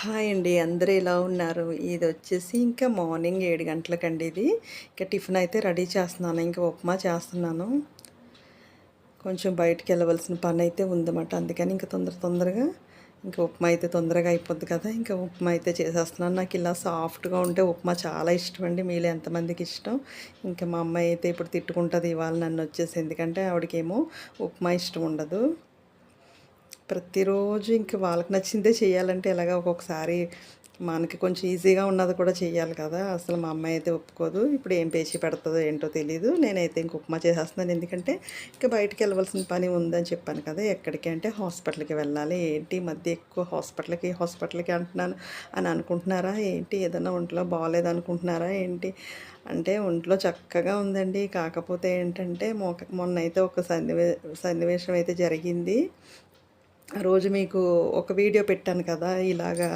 Hi అండి. అందరూ ఎలా ఉన్నారు? ఇది వచ్చేసి ఇంకా మార్నింగ్ ఏడు గంటలకండి ఇది. ఇంకా టిఫిన్ అయితే రెడీ చేస్తున్నాను. ఇంకా ఉప్మా చేస్తున్నాను. కొంచెం బయటికి వెళ్ళవలసిన పని అయితే ఉందన్నమాట. అందుకని ఇంకా తొందర తొందరగా ఇంకా ఉప్మా అయితే తొందరగా అయిపోద్ది కదా. ఇంకా ఉప్మా అయితే చేసేస్తున్నాను. నాకు ఇలా సాఫ్ట్గా ఉంటే ఉప్మా చాలా ఇష్టం అండి. మీలో ఎంతమందికి ఇష్టం? ఇంకా మా అమ్మాయి అయితే ఇప్పుడు తిట్టుకుంటుంది ఇవాళ నన్ను వచ్చేసి. ఎందుకంటే ఆవిడకేమో ఉప్మా ఇష్టం ఉండదు. ప్రతిరోజు ఇంక వాళ్ళకి నచ్చిందే చేయాలంటే ఎలాగ ఒక్కొక్కసారి మనకి కొంచెం ఈజీగా ఉన్నది కూడా చేయాలి కదా. అసలు మా అమ్మాయి అయితే ఒప్పుకోదు. ఇప్పుడు ఏం పేచి పెడుతుందో ఏంటో తెలియదు నేనైతే ఇంక ఉప్మా చేసేస్తున్నాను. ఎందుకంటే ఇంకా బయటికి వెళ్ళవలసిన పని ఉందని చెప్పాను కదా. ఎక్కడికి అంటే హాస్పిటల్కి వెళ్ళాలి. ఏంటి మధ్య ఎక్కువ హాస్పిటల్కి హాస్పిటల్కి అంటున్నాను అని అనుకుంటున్నారా? ఏంటి ఏదైనా ఒంట్లో బాగాలేదు అనుకుంటున్నారా ఏంటి? అంటే ఒంట్లో చక్కగా ఉందండి. కాకపోతే ఏంటంటే మొక్క మొన్న అయితే ఒక సన్నివే సన్నివేశం అయితే జరిగింది. ఆ రోజు మీకు ఒక వీడియో పెట్టాను కదా ఇలాగా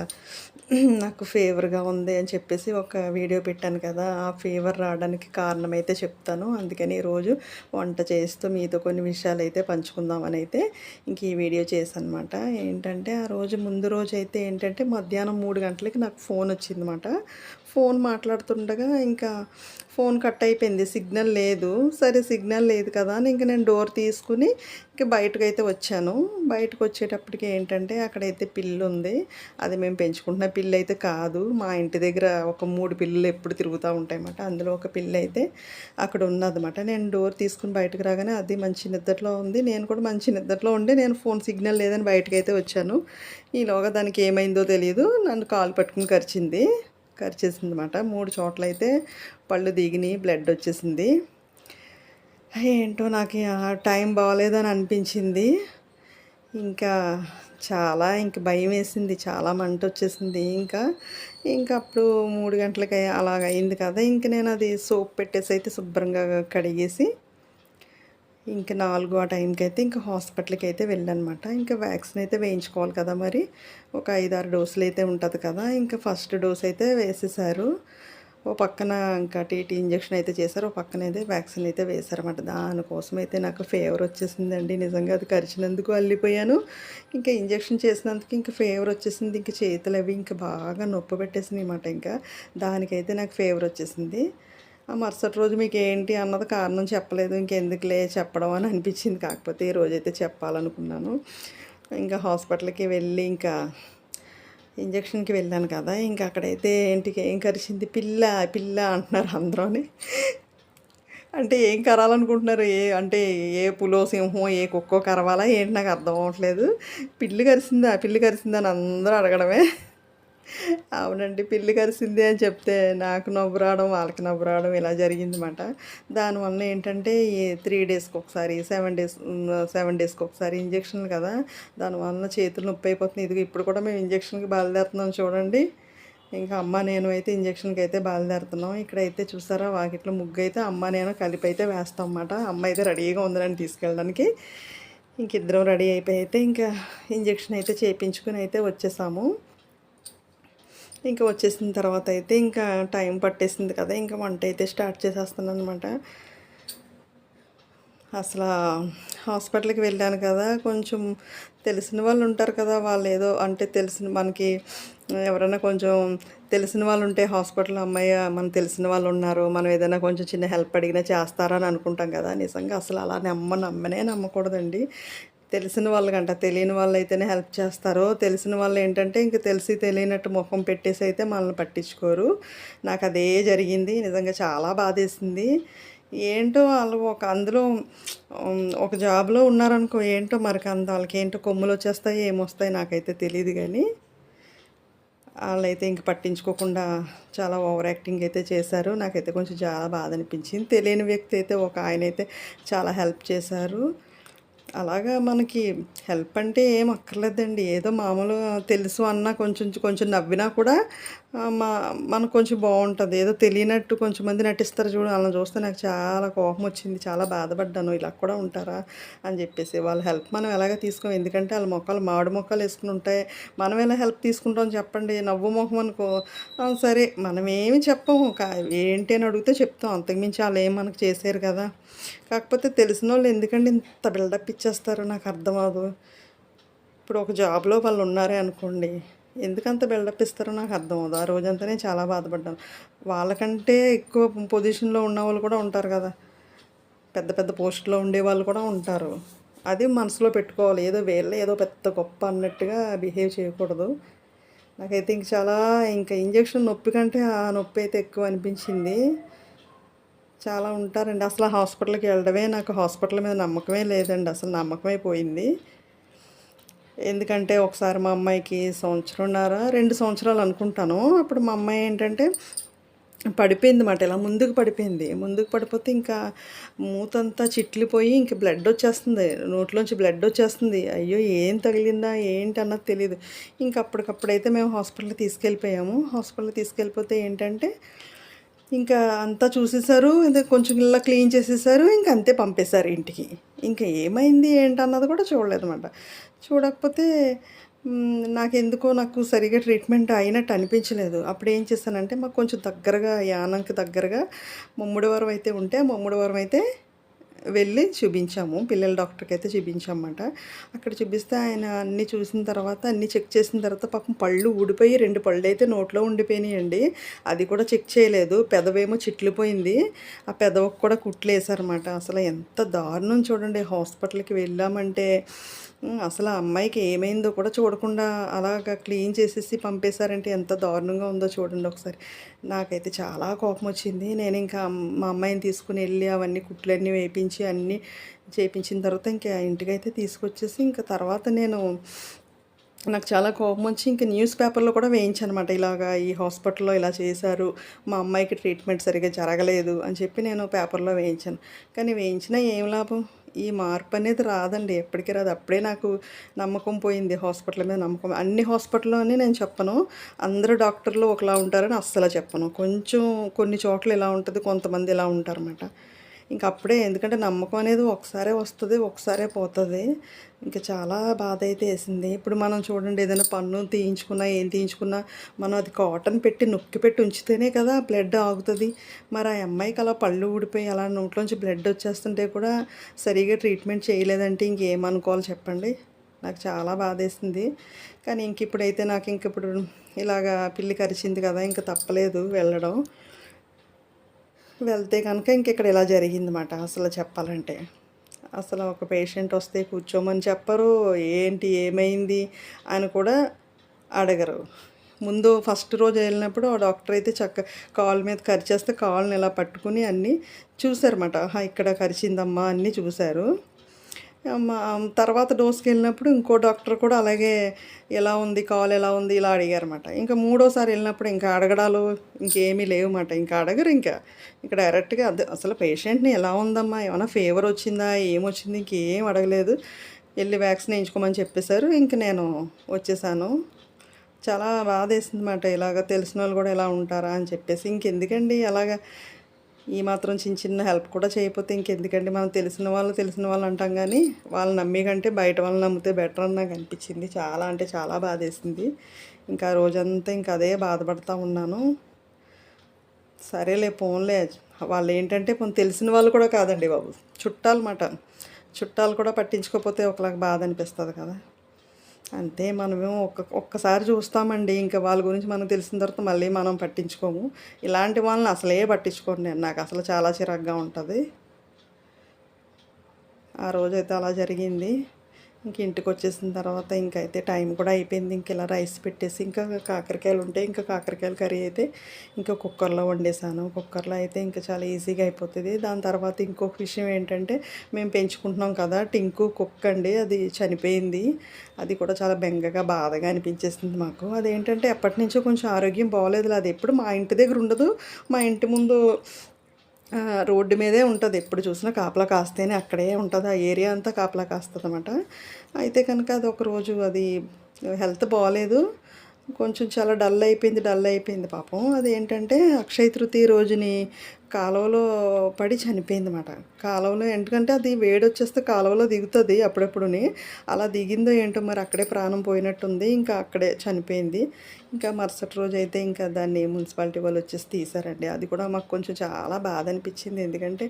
నాకు ఫీవర్గా ఉంది అని చెప్పేసి ఒక వీడియో పెట్టాను కదా ఆ ఫీవర్ రావడానికి కారణం అయితే చెప్తాను. అందుకని ఈరోజు వంట చేస్తూ మీతో కొన్ని విషయాలు అయితే పంచుకుందామని అయితే ఇంక ఈ వీడియో చేశానమాట. ఏంటంటే ఆ రోజు ముందు రోజు అయితే ఏంటంటే మధ్యాహ్నం మూడు గంటలకి నాకు ఫోన్ వచ్చిందన్నమాట ఫోన్ మాట్లాడుతుండగా ఇంకా ఫోన్ కట్ అయిపోయింది సిగ్నల్ లేదు. సరే సిగ్నల్ లేదు కదా అని ఇంక నేను డోర్ తీసుకుని ఇంక బయటకు అయితే వచ్చాను. బయటకు వచ్చేటప్పటికి ఏంటంటే అక్కడైతే పిల్లు ఉంది అది మేము పెంచుకుంటున్న పిల్లి అయితే కాదు. మా ఇంటి దగ్గర ఒక మూడు పిల్లలు ఎప్పుడు తిరుగుతూ ఉంటాయన్నమాట. అందులో ఒక పిల్లి అయితే అక్కడ ఉన్నదన్నమాట. నేను డోర్ తీసుకుని బయటకు రాగానే అది మంచి నిద్రలో ఉంది. నేను కూడా మంచి నిద్రలో ఉండి నేను ఫోన్ సిగ్నల్ లేదని బయటకు అయితే వచ్చాను. ఈలోగా దానికి ఏమైందో తెలియదు నన్ను కాలు పట్టుకుని కరిచింది. కరిచేసింది అనమాట మూడు చోట్ల అయితే పళ్ళు దిగినాయి బ్లడ్ వచ్చేసింది. ఏంటో నాకు టైం బాగోలేదని అనిపించింది. ఇంకా చాలా ఇంక భయం వేసింది చాలా మంట వచ్చేసింది ఇంకా. ఇంకా అప్పుడు మూడు గంటలకి అలాగ అయింది కదా ఇంక నేను అది సోప్ పెట్టేసి అయితే శుభ్రంగా కడిగేసి ఇంకా నాలుగు ఆ టైంకి అయితే ఇంకా హాస్పిటల్కి అయితే వెళ్ళానమాట. ఇంకా వ్యాక్సిన్ అయితే వేయించుకోవాలి కదా మరి ఒక ఐదారు డోసులు అయితే ఉంటుంది కదా ఇంకా ఫస్ట్ డోస్ అయితే వేసేసారు. ఓ పక్కన ఇంకా టీటీ ఇంజక్షన్ అయితే చేశారు. ఓ పక్కన అయితే వ్యాక్సిన్ అయితే వేశారన్నమాట. దానికోసం అయితే నాకు ఫేవర్ వచ్చేసిందండి. నిజంగా అది కరిచినందుకు అల్లిపోయాను. ఇంకా ఇంజక్షన్ చేసినందుకు ఇంకా ఫేవర్ వచ్చేసింది. ఇంకా చేతులు అవి ఇంకా బాగా నొప్పి పెట్టేసింది అనమాట ఇంకా. దానికైతే నాకు ఫేవర్ వచ్చేసింది. ఆ మరుసటి రోజు మీకు ఏంటి అన్నది కారణం చెప్పలేదు. ఇంకెందుకులే చెప్పడం అని అనిపించింది. కాకపోతే ఈ రోజైతే చెప్పాలనుకున్నాను. ఇంకా హాస్పిటల్కి వెళ్ళి ఇంకా ఇంజక్షన్కి వెళ్ళాను కదా ఇంకా అక్కడైతే ఇంటికి ఏం కరిచింది? పిల్ల పిల్ల అంటున్నారు అందరూని. అంటే ఏం కరాలనుకుంటున్నారు? ఏ అంటే ఏ పులో సింహం ఏ కుక్కో కరవాలా? ఏంటి నాకు అర్థం అవ్వట్లేదు. పిల్లి కరిసిందా? పిల్లి కరిసిందా అని అందరూ అడగడమే. అవునండి పిల్లి కరిసింది అని చెప్తే నాకు నవ్వు రావడం వాళ్ళకి నవ్వు రావడం ఇలా జరిగిందన్నమాట. దానివల్ల ఏంటంటే ఈ త్రీ డేస్కి ఒకసారి సెవెన్ డేస్ సెవెన్ డేస్కి ఒకసారి ఇంజక్షన్లు కదా దానివల్ల చేతులు నొప్పి అయిపోతుంది ఇది ఇప్పుడు కూడా మేము ఇంజక్షన్కి బయలుదేరుతున్నాం చూడండి. ఇంకా అమ్మ నేను అయితే ఇంజక్షన్కి అయితే బయలుదేరుతున్నాం. ఇక్కడైతే చూసారా వాకిట్లో ముగ్గు అయితే అమ్మ నేను కలిపి అయితే వేస్తాం అన్నమాట. అమ్మ అయితే రెడీగా ఉందని తీసుకెళ్ళడానికి. ఇంక ఇద్దరం రెడీ అయిపోయి అయితే ఇంకా ఇంజక్షన్ అయితే చేయించుకుని అయితే వచ్చేసాము. ఇంకా వచ్చేసిన తర్వాత అయితే ఇంకా టైం పట్టేసింది కదా ఇంకా వంట అయితే స్టార్ట్ చేసేస్తున్నాను అనమాట అసలు హాస్పిటల్కి వెళ్ళాను కదా కొంచెం తెలిసిన వాళ్ళు ఉంటారు కదా వాళ్ళు ఏదో అంటే తెలిసిన మనకి ఎవరైనా కొంచెం తెలిసిన వాళ్ళు ఉంటే హాస్పిటల్ అమ్మాయి మనం తెలిసిన వాళ్ళు ఉన్నారు మనం ఏదైనా కొంచెం చిన్న హెల్ప్ అడిగినా చేస్తారని అనుకుంటాం కదా. నిజంగా అసలు అలా నమ్మ నమ్మనే నమ్మకూడదండి. తెలిసిన వాళ్ళకంట తెలియని వాళ్ళు అయితేనే హెల్ప్ చేస్తారో తెలిసిన వాళ్ళు ఏంటంటే ఇంక తెలిసి తెలియనట్టు ముఖం పెట్టేసి అయితే మనల్ని పట్టించుకోరు. నాకు అదే జరిగింది నిజంగా చాలా బాధేసింది. ఏంటో వాళ్ళు ఒక అందులో ఒక జాబ్లో ఉన్నారనుకో ఏంటో మరికి అంత వాళ్ళకి ఏంటో కొమ్ములు వచ్చేస్తాయి ఏమొస్తాయి నాకైతే తెలియదు కానీ వాళ్ళైతే ఇంక పట్టించుకోకుండా చాలా ఓవర్ యాక్టింగ్ అయితే చేశారు. నాకైతే కొంచెం చాలా బాధ అనిపించింది. తెలియని వ్యక్తి అయితే ఒక ఆయన అయితే చాలా హెల్ప్ చేశారు. అలాగా మనకి హెల్ప్ అంటే ఏం అక్కర్లేదండి. ఏదో మామూలు తెలుసు అన్నా కొంచెం కొంచెం నవ్వినా కూడా మా మనకు కొంచెం బాగుంటుంది. ఏదో తెలియనట్టు కొంచెం మంది నటిస్తారు చూడు అలా చూస్తే నాకు చాలా కోపం వచ్చింది. చాలా బాధపడ్డాను. ఇలా కూడా ఉంటారా అని చెప్పేసి వాళ్ళ హెల్ప్ మనం ఎలాగ తీసుకోం ఎందుకంటే వాళ్ళ మొక్కలు మామిడి మొక్కలు వేసుకుని ఉంటాయి మనం ఎలా హెల్ప్ తీసుకుంటాం చెప్పండి. నవ్వు మొహం అనుకో సరే. మనం ఏమి చెప్పము. ఏంటి అని అడిగితే చెప్తాం. అంతకుమించి వాళ్ళు ఏం మనకు చేశారు కదా. కాకపోతే తెలిసిన వాళ్ళు ఎందుకంటే ఇంత బిల్డప్ ఇచ్చేస్తారో నాకు అర్థం అవ్వదు. ఇప్పుడు ఒక జాబ్లో వాళ్ళు ఉన్నారే అనుకోండి ఎందుకంత బిల్డప్ ఇస్తారో నాకు అర్థం అవ్వదు. ఆ రోజంతా నేను చాలా బాధపడ్డాను. వాళ్ళకంటే ఎక్కువ పొజిషన్లో ఉన్న వాళ్ళు కూడా ఉంటారు కదా. పెద్ద పెద్ద పోస్టులో ఉండే వాళ్ళు కూడా ఉంటారు. అది మనసులో పెట్టుకోవాలి. ఏదో వేళ్ళ ఏదో పెద్ద గొప్ప అన్నట్టుగా బిహేవ్ చేయకూడదు. నాకైతే ఇంక చాలా ఇంకా ఇంజక్షన్ నొప్పి కంటే ఆ నొప్పి అయితే ఎక్కువ అనిపించింది. చాలా ఉంటారండి. అసలు హాస్పిటల్కి వెళ్ళడమే నాకు హాస్పిటల్ మీద నమ్మకమే లేదండి. అసలు నమ్మకమే పోయింది. ఎందుకంటే ఒకసారి మా అమ్మాయికి సంవత్సరంన్నర రెండు సంవత్సరాలు అనుకుంటాను. అప్పుడు మా అమ్మాయి ఏంటంటే పడిపోయింది మాట. ఇలా ముందుకు పడిపోయింది. ముందుకు పడిపోతే ఇంకా మూతంతా చిట్లిపోయి ఇంక బ్లడ్ వచ్చేస్తుంది. నోట్లోంచి బ్లడ్ వచ్చేస్తుంది. అయ్యో ఏం తగిలిందా? ఏంటి అన్నది తెలియదు ఇంక అప్పటికప్పుడైతే మేము హాస్పిటల్కి తీసుకెళ్ళిపోయాము. హాస్పిటల్కి తీసుకెళ్ళిపోతే ఏంటంటే ఇంకా అంతా చూసేసారు ఇది కొంచెం ఇలా క్లీన్ చేసేసారు ఇంక అంతే పంపేశారు ఇంటికి. ఇంకా ఏమైంది ఏంటన్నది కూడా చూడలేదన్నమాట. చూడకపోతే నాకెందుకో నాకు సరిగా ట్రీట్మెంట్ అయినట్టు అనిపించలేదు. అప్పుడు ఏం చేశానంటే మాకు కొంచెం దగ్గరగా యానంకి దగ్గరగా ముమ్మడివారం అయితే ఉంటే ఆ అయితే వెళ్ళి చూపించాము. పిల్లల డాక్టర్కి అయితే చూపించామన్నమాట. అక్కడ చూపిస్తే ఆయన అన్నీ చూసిన తర్వాత అన్నీ చెక్ చేసిన తర్వాత పాపం పళ్ళు ఊడిపోయి రెండు పళ్ళు అయితే నోట్లో ఉండిపోయినాయండి. అది కూడా చెక్ చేయలేదు. పెదవేమో చిట్లిపోయింది. ఆ పెదవకు కూడా కుట్లు వేసారన్నమాట అసలు ఎంత దారుణం చూడండి. హాస్పిటల్కి వెళ్ళామంటే అసలు ఆ అమ్మాయికి ఏమైందో కూడా చూడకుండా అలాగా క్లీన్ చేసేసి పంపేశారంటే ఎంత దారుణంగా ఉందో చూడండి ఒకసారి. నాకైతే చాలా కోపం వచ్చింది. నేను ఇంకా మా అమ్మాయిని తీసుకుని వెళ్ళి అవన్నీ కుట్లన్నీ వేయించి అన్నీ చేయించిన తర్వాత ఇంకా ఇంటికైతే తీసుకొచ్చేసి ఇంకా తర్వాత నేను నాకు చాలా కోపం వచ్చి ఇంకా న్యూస్ పేపర్లో కూడా వేయించనమాట. ఇలాగా ఈ హాస్పిటల్లో ఇలా చేశారు మా అమ్మాయికి ట్రీట్మెంట్ సరిగ్గా జరగలేదు అని చెప్పి నేను పేపర్లో వేయించాను. కానీ వేయించినా ఏం లాభం? ఈ మార్పు అనేది రాదండి. ఎప్పటికీ రాదు. అప్పుడే నాకు నమ్మకం పోయింది. హాస్పిటల్ మీద నమ్మకం. అన్ని హాస్పిటల్లో అని నేను చెప్పను. అందరూ డాక్టర్లు ఒకలా ఉంటారని అస్సలు చెప్పను. కొంచెం కొన్ని చోట్ల ఇలా ఉంటుంది. కొంతమంది ఇలా ఉంటారన్నమాట. ఇంక అప్పుడే ఎందుకంటే నమ్మకం అనేది ఒకసారే వస్తుంది ఒకసారే పోతుంది. ఇంకా చాలా బాధ అయితే వేసింది. ఇప్పుడు మనం చూడండి ఏదైనా పన్ను తీయించుకున్నా ఏం తీయించుకున్నా మనం అది కాటన్ పెట్టి నొక్కి పెట్టి ఉంచితేనే కదా బ్లడ్ ఆగుతుంది. మరి ఆ అమ్మాయికి అలా పళ్ళు ఊడిపోయి అలా నోట్లోంచి బ్లడ్ వచ్చేస్తుంటే కూడా సరిగా ట్రీట్మెంట్ చేయలేదంటే ఇంకేమనుకోవాలి చెప్పండి? నాకు చాలా బాధేసింది కానీ ఇంక ఇప్పుడైతే నాకు ఇంక ఇప్పుడు ఇలాగా పిల్లి కరిచింది కదా ఇంకా తప్పలేదు వెళ్ళడం. వెళ్తే కనుక ఇంకెక్కడ ఇలా జరిగిందన్నమాట. అసలు చెప్పాలంటే. అసలు ఒక పేషెంట్ వస్తే కూర్చోమని చెప్పరు. ఏంటి ఏమైంది అని కూడా అడగరు. ముందు ఫస్ట్ రోజు వెళ్ళినప్పుడు ఆ డాక్టర్ అయితే చక్క కాల్ మీద కరిచేస్తే కాల్ని ఇలా పట్టుకుని అన్నీ చూశారన్నమాట ఇక్కడ కరిచిందమ్మా అన్నీ చూశారు తర్వాత డోస్కి వెళ్ళినప్పుడు ఇంకో డాక్టర్ కూడా అలాగే ఎలా ఉంది కాల్ ఎలా ఉంది ఇలా అడిగారన్నమాట. ఇంకా మూడోసారి వెళ్ళినప్పుడు ఇంకా అడగడాలు ఇంకేమీ లేవన్నమాట. ఇంకా అడగరు ఇంకా. ఇక్కడ డైరెక్ట్గా అది అసలు పేషెంట్ని ఎలా ఉందమ్మా? ఏమైనా ఫీవర్ వచ్చిందా? ఏమొచ్చింది ఇంకేం అడగలేదు. వెళ్ళి వ్యాక్సిన్ వేయించుకోమని చెప్పేశారు. ఇంక నేను వచ్చేసాను. చాలా బాధ వేసింది వేసిందన్నమాట ఇలాగ తెలిసిన వాళ్ళు కూడా ఎలా ఉంటారా అని చెప్పేసి. ఇంకెందుకండి? అలాగా ఈ మాత్రం చిన్న చిన్న హెల్ప్ కూడా చేయకపోతే ఇంకెందుకండి? మనం తెలిసిన వాళ్ళు తెలిసిన వాళ్ళు అంటాం కానీ వాళ్ళు నమ్మి కంటే బయట వాళ్ళు నమ్మితే బెటర్ అని నాకు అనిపించింది. చాలా అంటే చాలా బాధేసింది. ఇంకా ఆ రోజంతా ఇంకా అదే బాధపడతా ఉన్నాను. సరేలే పోన్లే. వాళ్ళు ఏంటంటే కొంత తెలిసిన వాళ్ళు కూడా కాదండి బాబు. చుట్టాలన్నమాట. చుట్టాలు కూడా పట్టించుకోకపోతే ఒకలాగా బాధ అనిపిస్తుంది కదా. అంతే మనమేమో ఒక్క ఒక్కసారి చూస్తామండి ఇంకా వాళ్ళ గురించి మనకు తెలిసిన తర్వాత మళ్ళీ మనం పట్టించుకోము. ఇలాంటి వాళ్ళని అసలే పట్టించుకోండి నేను. నాకు అసలు చాలా చిరాగ్గా ఉంటుంది. ఆ రోజైతే అలా జరిగింది. ఇంక ఇంటికి వచ్చేసిన తర్వాత ఇంకైతే టైం కూడా అయిపోయింది. ఇంక ఇలా రైస్ పెట్టేసి ఇంకా కాకరకాయలు ఉంటే ఇంకా కాకరకాయల కర్రీ అయితే ఇంకా కుక్కర్లో వండేసాను. కుక్కర్లో అయితే ఇంకా చాలా ఈజీగా అయిపోతుంది. దాని తర్వాత ఇంకొక విషయం ఏంటంటే మేము పెంచుకుంటున్నాం కదా టింకు కుక్క అండి అది చనిపోయింది. అది కూడా చాలా బెంగగా బాధగా అనిపించేసింది మాకు. అదేంటంటే ఎప్పటి నుంచో కొంచెం ఆరోగ్యం బాగోలేదు అది ఎప్పుడు మా ఇంటి దగ్గర ఉండదు. మా ఇంటి ముందు రోడ్డు మీదే ఉంటుంది. ఎప్పుడు చూసినా కాపలా కాస్తేనే అక్కడే ఉంటుంది. ఆ ఏరియా అంతా కాపలా కాస్తుంది అనమాట అయితే కనుక అది ఒక రోజు అది హెల్త్ బాగాలేదు కొంచెం చాలా డల్ అయిపోయింది డల్ అయిపోయింది పాపం. అది ఏంటంటే అక్షయ తృతీయ రోజుని కాలువలో పడి చనిపోయింది అన్నమాట కాలువలో ఎందుకంటే అది వేడి వచ్చేస్తే కాలువలో దిగుతుంది అప్పుడప్పుడుని. అలా దిగిందో ఏంటో మరి అక్కడే ప్రాణం పోయినట్టుంది. ఇంకా అక్కడే చనిపోయింది. ఇంకా మరుసటి రోజు అయితే ఇంకా దాన్ని మున్సిపాలిటీ వాళ్ళు వచ్చేసి తీశారండి. అది కూడా మాకు కొంచెం చాలా బాధ అనిపించింది ఎందుకంటే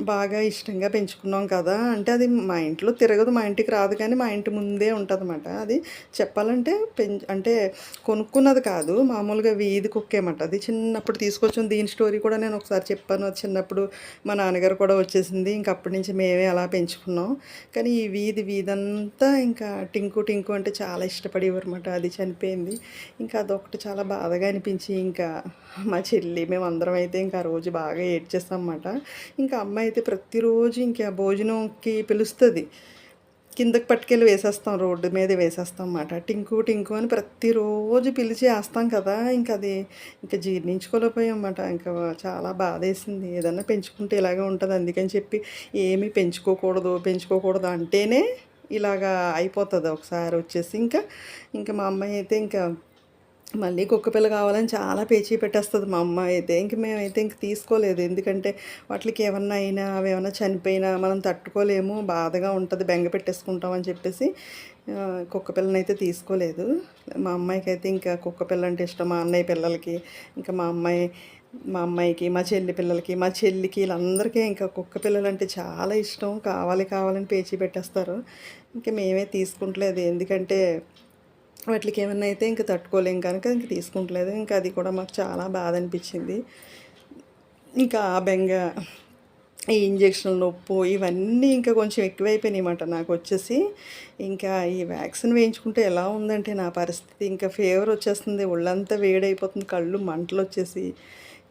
బాగా ఇష్టంగా పెంచుకున్నాం కదా. అంటే అది మా ఇంట్లో తిరగదు మా ఇంటికి రాదు కానీ మా ఇంటి ముందే ఉంటుంది అది చెప్పాలంటే పెం అంటే కొనుక్కున్నది కాదు. మామూలుగా వీధి కుక్కేమాట అది చిన్నప్పుడు తీసుకొచ్చిన దీని స్టోరీ కూడా నేను ఒకసారి చెప్పాను చిన్నప్పుడు మా నాన్నగారు కూడా వచ్చేసింది. ఇంకా అప్పటి నుంచి మేమే అలా పెంచుకున్నాం. కానీ ఈ వీధి వీధంతా ఇంకా టింకు టింకు అంటే చాలా ఇష్టపడేవారు అనమాట అది చనిపోయింది. ఇంకా అదొకటి చాలా బాధగా అనిపించి ఇంకా మా చెల్లి మేమందరం అయితే ఇంకా ఆ రోజు బాగా ఏడ్చేస్తాం అన్నమాట. ఇంకా అమ్మ అయితే ప్రతిరోజు ఇంకా భోజనంకి పిలుస్తుంది. కిందకి పట్టుకెళ్ళి వేసేస్తాం రోడ్డు మీద వేసేస్తాం అన్నమాట. టింకు టింకు అని ప్రతిరోజు పిలిచి వేస్తాం కదా ఇంకా అది ఇంకా జీర్ణించుకోలేకపోయాం అన్నమాట. ఇంకా చాలా బాధ వేసింది ఏదన్నా పెంచుకుంటే ఇలాగే ఉంటుంది అందుకని చెప్పి ఏమీ పెంచుకోకూడదు పెంచుకోకూడదు అంటేనే ఇలాగా అయిపోతుంది ఒకసారి వచ్చేసి. ఇంకా ఇంకా మా అమ్మాయి అయితే ఇంకా మళ్ళీ కుక్క పిల్ల కావాలని చాలా పేచీ పెట్టేస్తుంది మా అమ్మ అయితే. ఇంక మేమైతే ఇంక తీసుకోలేదు. ఎందుకంటే వాటికి ఏమన్నా అయినా అవి ఏమన్నా చనిపోయినా మనం తట్టుకోలేము బాధగా ఉంటుంది బెంగ పెట్టేసుకుంటాం అని చెప్పేసి ఆ, కుక్క అయితే తీసుకోలేదు. మా అమ్మాయికి అయితే ఇంకా కుక్క పిల్ల అంటే ఇష్టం. మా అన్నయ్య పిల్లలకి ఇంకా మా అమ్మాయి మా అమ్మాయికి మా చెల్లి పిల్లలకి మా చెల్లికి వీళ్ళందరికీ ఇంకా కుక్క పిల్లలు అంటే చాలా ఇష్టం. కావాలి కావాలని పేచీ పెట్టేస్తారు. ఇంకా మేమే తీసుకుంటలేదు. ఎందుకంటే వాటికి ఏమన్నా అయితే ఇంకా తట్టుకోలేం కనుక ఇంక తీసుకుంటలేదు. ఇంకా అది కూడా మాకు చాలా బాధ అనిపించింది. ఇంకా ఆ బెంగ ఈ ఇంజక్షన్ నొప్పు ఇవన్నీ ఇంకా కొంచెం ఎక్కువైపోయినాయి అన్నమాట నాకు వచ్చేసి. ఇంకా ఈ వ్యాక్సిన్ వేయించుకుంటే ఎలా ఉందంటే నా పరిస్థితి ఇంకా ఫీవర్ వచ్చేస్తుంది. ఒళ్ళంతా వేడైపోతుంది. కళ్ళు మంటలు వచ్చేసి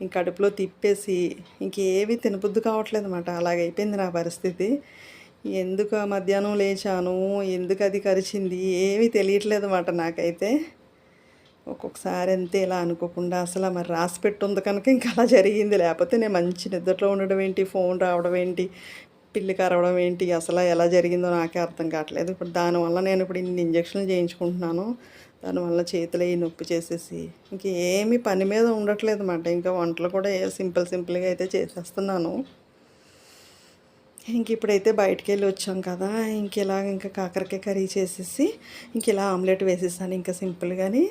ఇంక కడుపులో తిప్పేసి ఇంకేవి తినబుద్ధి కావట్లేదు అనమాట అలాగైపోయింది నా పరిస్థితి. ఎందుకు ఆ మధ్యాహ్నం లేచాను? ఎందుకు అది కరిచింది? ఏమీ తెలియట్లేదు అన్నమాట నాకైతే. ఒక్కొక్కసారి అంతే ఇలా అనుకోకుండా అసలు మరి రాసి పెట్టుంది కనుక ఇంకా అలా జరిగింది. లేకపోతే నేను మంచి నిద్రలో ఉండడం ఏంటి? ఫోన్ రావడం ఏంటి? పిల్లి కరవడం ఏంటి? అసలు ఎలా జరిగిందో నాకే అర్థం కావట్లేదు. ఇప్పుడు దానివల్ల నేను ఇప్పుడు ఇన్ని ఇంజక్షన్లు చేయించుకుంటున్నాను. దానివల్ల చేతులు అవి నొప్పి చేసేసి ఇంకేమీ పని మీద ఉండట్లేదు అన్నమాట. ఇంకా వంటలు కూడా సింపుల్ సింపుల్గా అయితే చేసేస్తున్నాను. ఇంక ఇప్పుడైతే బయటికి వెళ్ళి వచ్చాం కదా ఇంక ఇలా ఇంకా కాకరకాయ కర్రీ చేసేసి ఇంక ఇలా ఆమ్లెట్ వేసేసాను ఇంకా సింపుల్గాని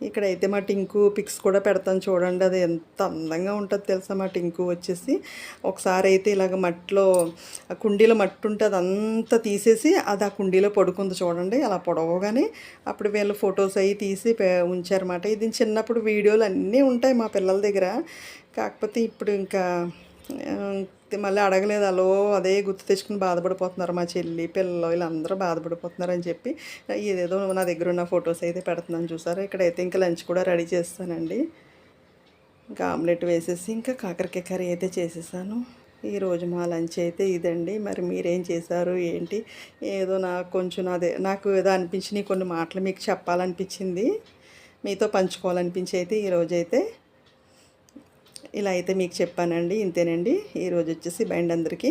ఇక్కడైతే మా టింకు పిక్స్ కూడా పెడతాను చూడండి అది ఎంత అందంగా ఉంటుంది తెలుసా మా టింకు వచ్చేసి. ఒకసారి అయితే ఇలాగ మట్టిలో ఆ కుండీలో మట్టి ఉంటే అదంతా తీసేసి అది ఆ కుండీలో పడుకుంది చూడండి అలా పొడవగానే. అప్పుడు వీళ్ళు ఫొటోస్ అవి తీసి ఉంచారన్నమాట. ఇది చిన్నప్పుడు వీడియోలు అన్నీ ఉంటాయి మా పిల్లల దగ్గర. కాకపోతే ఇప్పుడు ఇంకా మళ్ళీ అడగలేదు అలో అదే గుర్తు తెచ్చుకుని బాధపడిపోతున్నారు మా చెల్లి పిల్లలు వీళ్ళందరూ బాధపడిపోతున్నారు అని చెప్పి ఇదేదో నా దగ్గర ఉన్న ఫొటోస్ అయితే పెడుతున్నాను చూసారా ఇక్కడైతే ఇంకా లంచ్ కూడా రెడీ చేస్తానండి. ఇంకా ఆమ్లెట్ వేసేసి ఇంకా కాకరకాయ కర్రీ అయితే చేసేసాను. ఈరోజు మా లంచ్ అయితే ఇదండి. మరి మీరేం చేశారు ఏంటి? ఏదో నాకు కొంచెం అదే నాకు ఏదో అనిపించినాయి కొన్ని మాటలు మీకు చెప్పాలనిపించింది. మీతో పంచుకోవాలనిపించి అయితే ఈరోజైతే ఇలా అయితే మీకు చెప్పానండి. ఇంతేనండి. ఈరోజు వచ్చేసి బైండ్ అందరికీ